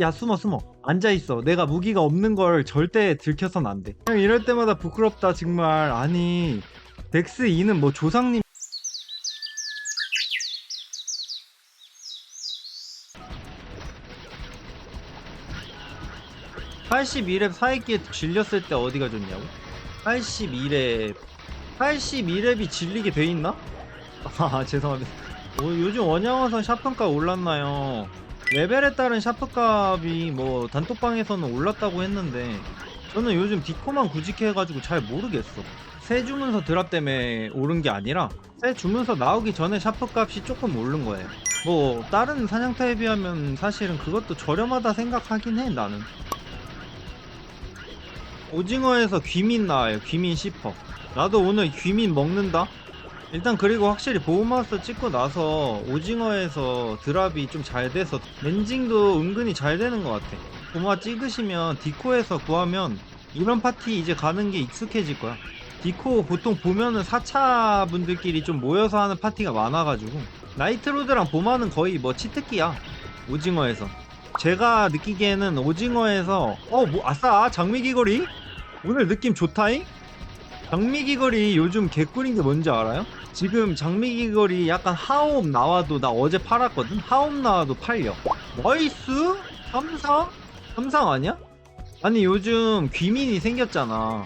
야 숨어 숨어 앉아있어 내가 무기가 없는 걸 절대 들켜선 안돼 그냥 이럴 때마다 부끄럽다 정말 아니 덱스 2는 뭐 조상님 (82렙) 사이기에 질렸을 때 어디가 좋냐고? 82렙 82렙이 질리게 돼 있나? 아 죄송합니다 어, 요즘 원양어선 샤픈값 올랐나요? 레벨에 따른 샤프값이 뭐 단톡방에서는 올랐다고 했는데 저는 요즘 디코만 구직해가지고 잘 모르겠어. 새 주문서 드랍 때문에 오른 게 아니라 새 주문서 나오기 전에 샤프값이 조금 오른 거예요. 뭐 다른 사냥터에 비하면 사실은 그것도 저렴하다 생각하긴 해 나는. 오징어에서 귀민 나와요. 귀민 10퍼 나도 오늘 귀민 먹는다 일단 그리고 확실히 보호마우스 찍고 나서 오징어에서 드랍이 좀 잘 돼서 렌징도 은근히 잘 되는 것 같아. 보마 찍으시면 디코에서 구하면 이런 파티 이제 가는 게 익숙해질 거야. 디코 보통 보면은 4차 분들끼리 좀 모여서 하는 파티가 많아가지고 나이트로드랑 보마는 거의 뭐 치트키야 오징어에서. 제가 느끼기에는 오징어에서 어 뭐 아싸 장미귀걸이? 오늘 느낌 좋다잉 장미귀걸이 요즘 개꿀인 게 뭔지 알아요? 지금 장미귀걸이 약간 하옵 나와도 나 어제 팔았거든? 하옵 나와도 팔려 나이스? 삼상? 삼상 아니야? 아니 요즘 귀민이 생겼잖아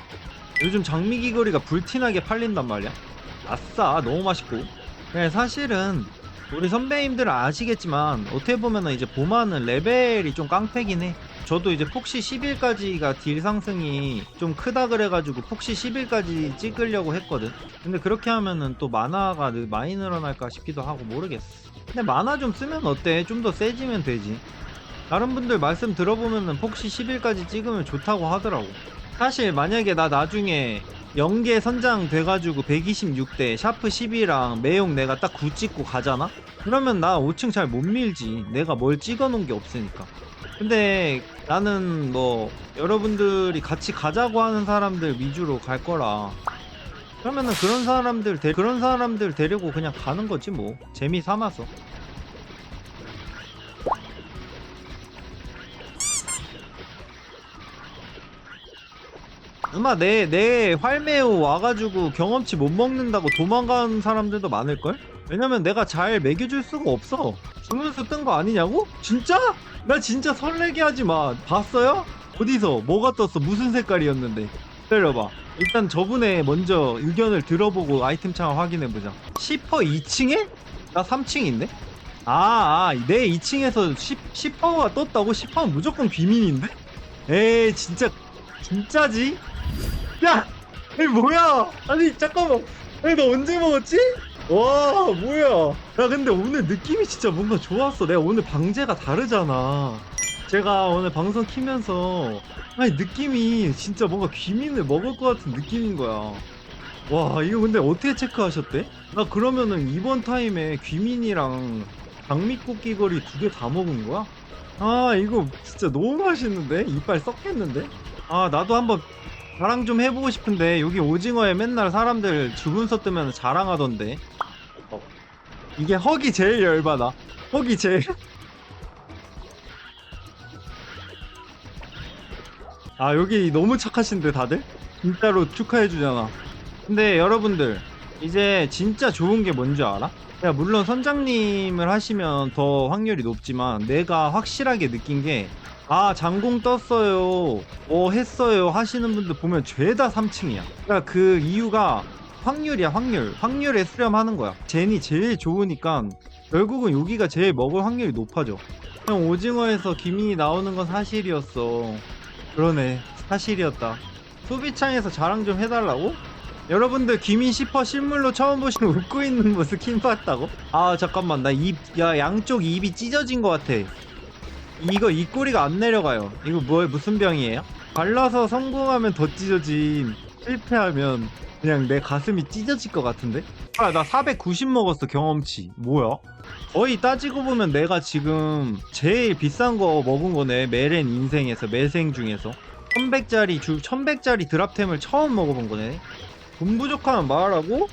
요즘 장미귀걸이가 불티나게 팔린단 말이야 아싸 너무 맛있고 그냥 사실은 우리 선배님들은 아시겠지만 어떻게 보면은 이제 보마는 레벨이 좀 깡패긴 해. 저도 이제 폭시 10일까지가 딜 상승이 좀 크다 그래가지고 폭시 10일까지 찍으려고 했거든. 근데 그렇게 하면은 또 만화가 늘 많이 늘어날까 싶기도 하고 모르겠어. 근데 만화 좀 쓰면 어때? 좀 더 세지면 되지. 다른 분들 말씀 들어보면은 폭시 10일까지 찍으면 좋다고 하더라고. 사실 만약에 나 나중에 연계 선장 돼가지고 126대 샤프 10이랑 매용 내가 딱 9 찍고 가잖아? 그러면 나 5층 잘 못 밀지. 내가 뭘 찍어 놓은 게 없으니까. 근데 나는 뭐 여러분들이 같이 가자고 하는 사람들 위주로 갈 거라. 그러면은 그런 사람들 데, 그런 사람들 데리고 그냥 가는 거지 뭐. 재미 삼아서 아마 내, 내 활매우 와가지고 경험치 못 먹는다고 도망간 사람들도 많을걸? 왜냐면 내가 잘 먹여줄 수가 없어. 주문서 뜬 거 아니냐고? 진짜? 나 진짜 설레게 하지 마. 봤어요? 어디서? 뭐가 떴어? 무슨 색깔이었는데? 기다려봐. 일단 저분의 먼저 의견을 들어보고 아이템 창을 확인해보자. 10퍼 2층에? 나 3층인데? 아, 아, 내 2층에서 10, 10퍼가 떴다고? 10퍼는 무조건 비민인데? 에이, 진짜, 진짜지? 야! 이 뭐야? 아니 잠깐만 아니 너 언제 먹었지? 와 뭐야 야 근데 오늘 느낌이 진짜 뭔가 좋았어 내가 오늘 방제가 다르잖아 제가 오늘 방송 키면서 아니 느낌이 진짜 뭔가 귀민을 먹을 것 같은 느낌인 거야 와 이거 근데 어떻게 체크하셨대? 나 그러면은 이번 타임에 귀민이랑 장미꽃 귀걸이 두개 다 먹은 거야? 아 이거 진짜 너무 맛있는데? 이빨 썩겠는데? 아 나도 한번 자랑 좀 해보고 싶은데 여기 오징어에 맨날 사람들 주문서 뜨면 자랑하던데 어. 이게 헉이 제일 열받아 헉이 제일 아 여기 너무 착하신데 다들? 진짜로 축하해주잖아 근데 여러분들 이제 진짜 좋은 게 뭔지 알아? 야 물론 선장님을 하시면 더 확률이 높지만 내가 확실하게 느낀 게 아 장공 떴어요. 뭐 했어요. 하시는 분들 보면 죄다 3층이야. 그러니까 그 이유가 확률이야 확률. 확률에 수렴하는 거야. 젠이 제일 좋으니까 결국은 여기가 제일 먹을 확률이 높아져. 형 오징어에서 기민이 나오는 건 사실이었어. 그러네. 사실이었다. 소비창에서 자랑 좀 해달라고? 여러분들 기민 10% 실물로 처음 보시는 웃고 있는 모습 킴 봤다고? 아 잠깐만 나 입 야 양쪽 입이 찢어진 것 같아 이거 입꼬리가 안 내려가요. 이거 뭐 무슨 병이에요? 발라서 성공하면 더 찢어짐. 실패하면 그냥 내 가슴이 찢어질 것 같은데? 아, 나 490 먹었어, 경험치. 뭐야? 거의 따지고 보면 내가 지금 제일 비싼 거 먹은 거네. 메렌 인생에서, 매생 중에서. 1100짜리, 주 1100짜리 드랍템을 처음 먹어본 거네. 돈 부족하면 말하고?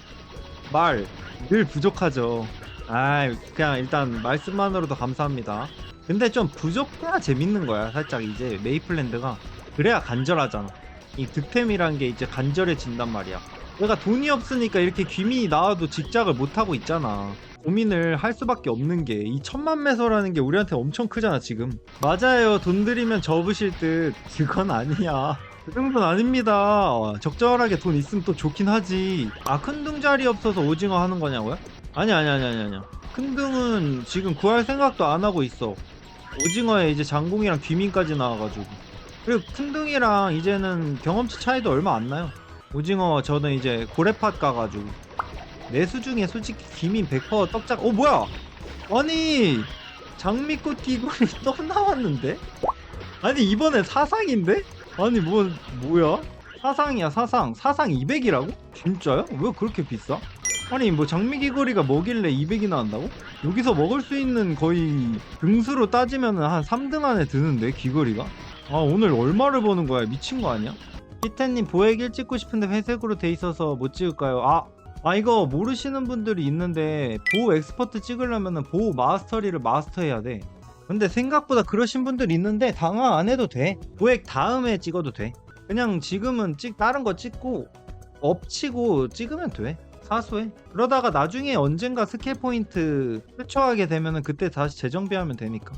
말. 늘 부족하죠. 아, 그냥 일단 말씀만으로도 감사합니다. 근데 좀 부족해야 재밌는 거야 살짝 이제 메이플랜드가 그래야 간절하잖아 이 득템이란 게 이제 간절해진단 말이야 내가 돈이 없으니까 이렇게 귀민이 나와도 직작을 못 하고 있잖아 고민을 할 수밖에 없는 게 이 천만 매소라는 게 우리한테 엄청 크잖아 지금 맞아요 돈 들이면 접으실 듯 그건 아니야 그 정도는 아닙니다. 적절하게 돈 있으면 또 좋긴 하지. 아 큰 등 자리 없어서 오징어 하는 거냐고요? 아니 아니 아니 아니 아니. 큰 등은 지금 구할 생각도 안 하고 있어. 오징어에 이제 장공이랑 귀민까지 나와가지고. 그리고 큰 등이랑 이제는 경험치 차이도 얼마 안 나요. 오징어 저는 이제 고래팟 가가지고. 내수 중에 솔직히 귀민 100% 떡작 어 뭐야? 아니 장미꽃 귀걸이 또 나왔는데? 아니 이번에 사상인데 아니 뭐 뭐야? 사상이야 사상. 사상 200이라고? 진짜요? 왜 그렇게 비싸? 아니 뭐 장미 귀걸이가 뭐길래 200이 나온다고? 여기서 먹을 수 있는 거의 등수로 따지면 한 3등 안에 드는데 귀걸이가? 아 오늘 얼마를 버는 거야? 미친 거 아니야? 피테님 보액1 찍고 싶은데 회색으로 돼 있어서 못 찍을까요? 아 아 이거 모르시는 분들이 있는데 보호 엑스퍼트 찍으려면 보호 마스터리를 마스터해야 돼 근데 생각보다 그러신 분들 있는데 당황 안 해도 돼. 보액 다음에 찍어도 돼. 그냥 지금은 찍 다른 거 찍고 엎치고 찍으면 돼. 사소해. 그러다가 나중에 언젠가 스킬 포인트 회초하게 되면 은 그때 다시 재정비하면 되니까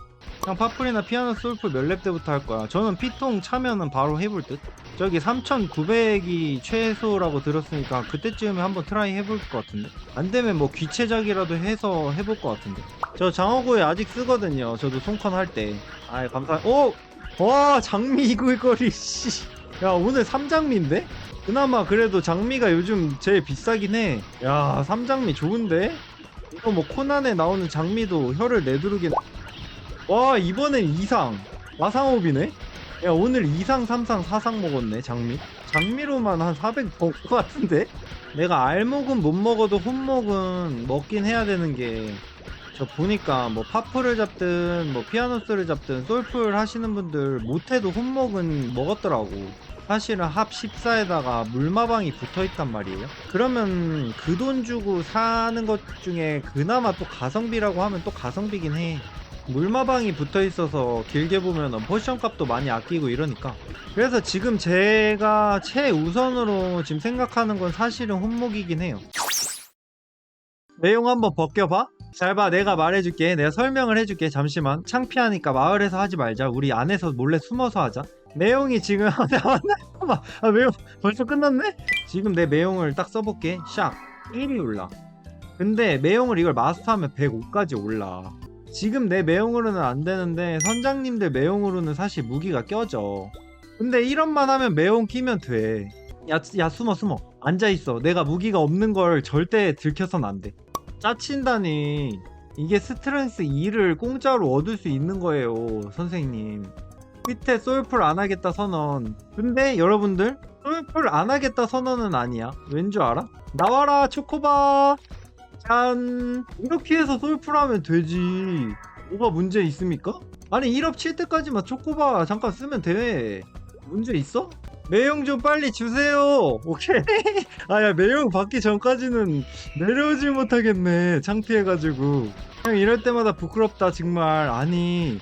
그냥 파플이나 피아노 솔프 몇렙 때부터 할 거야 저는 피통 차면은 바로 해볼 듯 저기 3900이 최소라고 들었으니까 그때쯤에 한번 트라이 해볼 것 같은데 안 되면 뭐 귀체작이라도 해서 해볼 것 같은데 저 장어구에 아직 쓰거든요 저도 손컨 할 때 아이 감사 오! 와 장미 이글거리 씨 야 오늘 3장미인데? 그나마 그래도 장미가 요즘 제일 비싸긴 해. 야, 삼장미 좋은데? 이거 뭐 코난에 나오는 장미도 혀를 내두르긴. 와, 이번엔 2상. 마상업이네? 야, 오늘 2상, 3상, 4상 먹었네, 장미. 장미로만 한 400 먹을 것 같은데? 내가 알목은 못 먹어도 혼목은 먹긴 해야 되는 게. 저 보니까 뭐 파프를 잡든 뭐 피아노스를 잡든 솔플 하시는 분들 못해도 혼목은 먹었더라고. 사실은 합 14에다가 물마방이 붙어 있단 말이에요. 그러면 그 돈 주고 사는 것 중에 그나마 또 가성비라고 하면 또 가성비긴 해. 물마방이 붙어 있어서 길게 보면 포션 값도 많이 아끼고 이러니까. 그래서 지금 제가 최우선으로 지금 생각하는 건 사실은 혼목이긴 해요. 내용 한번 벗겨봐. 잘 봐, 내가 말해줄게. 내가 설명을 해줄게. 잠시만. 창피하니까 마을에서 하지 말자. 우리 안에서 몰래 숨어서 하자. 내용이 지금 아 매용 벌써 끝났네? 지금 내 매용을 딱 써볼게 샥 1이 올라 근데 매용을 이걸 마스터하면 105까지 올라 지금 내 매용으로는 안 되는데 선장님들 매용으로는 사실 무기가 껴져 근데 이런만 하면 매용 끼면 돼 야, 야 숨어 숨어 앉아있어 내가 무기가 없는 걸 절대 들켜선 안돼 짜친다니 이게 스트렝스 2를 공짜로 얻을 수 있는 거예요 선생님 밑에 솔플 안 하겠다 선언. 근데 여러분들 솔플 안 하겠다 선언은 아니야. 왠 줄 알아? 나와라 초코바. 짠. 이렇게 해서 솔플 하면 되지. 뭐가 문제 있습니까? 아니 1업 칠 때까지만 초코바 잠깐 쓰면 돼. 문제 있어? 매용 좀 빨리 주세요. 오케이. 아야 매용 받기 전까지는 내려오지 못하겠네. 창피해가지고. 그냥 이럴 때마다 부끄럽다 정말. 아니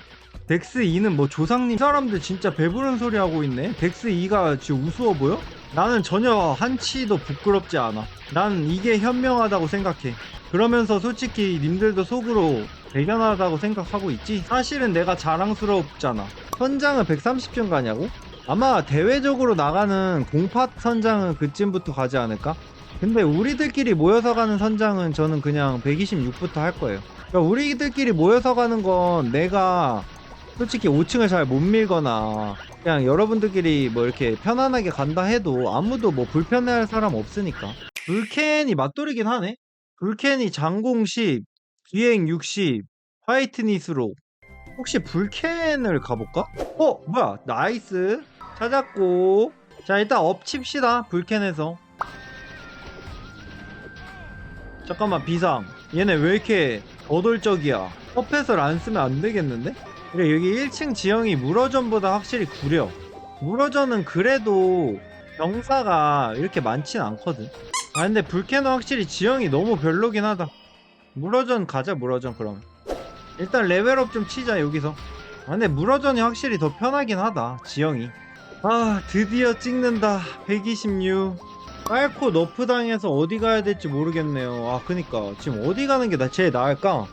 덱스 2는 뭐 조상님 이 사람들 진짜 배부른 소리 하고 있네 덱스 2가 지금 우스워 보여? 나는 전혀 한치도 부끄럽지 않아. 난 이게 현명하다고 생각해. 그러면서 솔직히 님들도 속으로 대견하다고 생각하고 있지? 사실은 내가 자랑스럽잖아. 선장은 130점 가냐고? 아마 대외적으로 나가는 공팟 선장은 그쯤부터 가지 않을까? 근데 우리들끼리 모여서 가는 선장은 저는 그냥 126부터 할 거예요. 그러니까 우리들끼리 모여서 가는 건 내가 솔직히 5층을 잘 못 밀거나 그냥 여러분들끼리 뭐 이렇게 편안하게 간다 해도 아무도 뭐 불편해할 사람 없으니까. 불캔이 맞돌이긴 하네. 불캔이 장공 10 비행 60 화이트니스로. 혹시 불캔을 가볼까? 어 뭐야? 나이스. 찾았고. 자 일단 엎칩시다 불캔에서. 잠깐만 비상. 얘네 왜 이렇게 거돌적이야? 퍼펫을 안 쓰면 안 되겠는데? 그래 여기 1층 지형이 무러전보다 확실히 구려. 무러전은 그래도 병사가 이렇게 많진 않거든. 아 근데 불캐는 확실히 지형이 너무 별로긴 하다. 무러전 가자 무러전 그럼. 일단 레벨업 좀 치자 여기서. 아 근데 무라전이 확실히 더 편하긴 하다 지형이. 아 드디어 찍는다 126 빨코 너프 당해서 어디 가야 될지 모르겠네요. 아 그니까. 지금 어디 가는 게 나 제일 나을까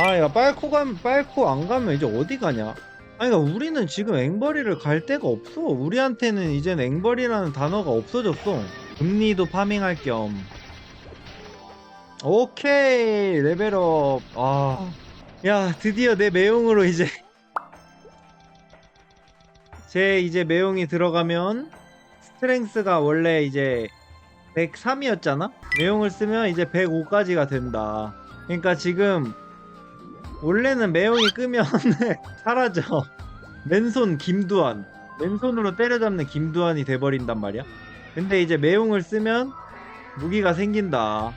아 야 빨코 가면 빨코 안 가면 이제 어디 가냐? 아니 그러니까 우리는 지금 앵벌이를 갈 데가 없어. 우리한테는 이젠 앵벌이라는 단어가 없어졌어. 금리도 파밍할 겸. 오케이 레벨업. 아 야 드디어 내 매용으로 이제. 제 이제 매용이 들어가면 스트렝스가 원래 이제 103이었잖아? 매용을 쓰면 이제 105까지가 된다. 그러니까 지금 원래는 매용이 끄면 사라져. 맨손 김두한. 맨손으로 때려잡는 김두한이 돼버린단 말이야. 근데 이제 매용을 쓰면 무기가 생긴다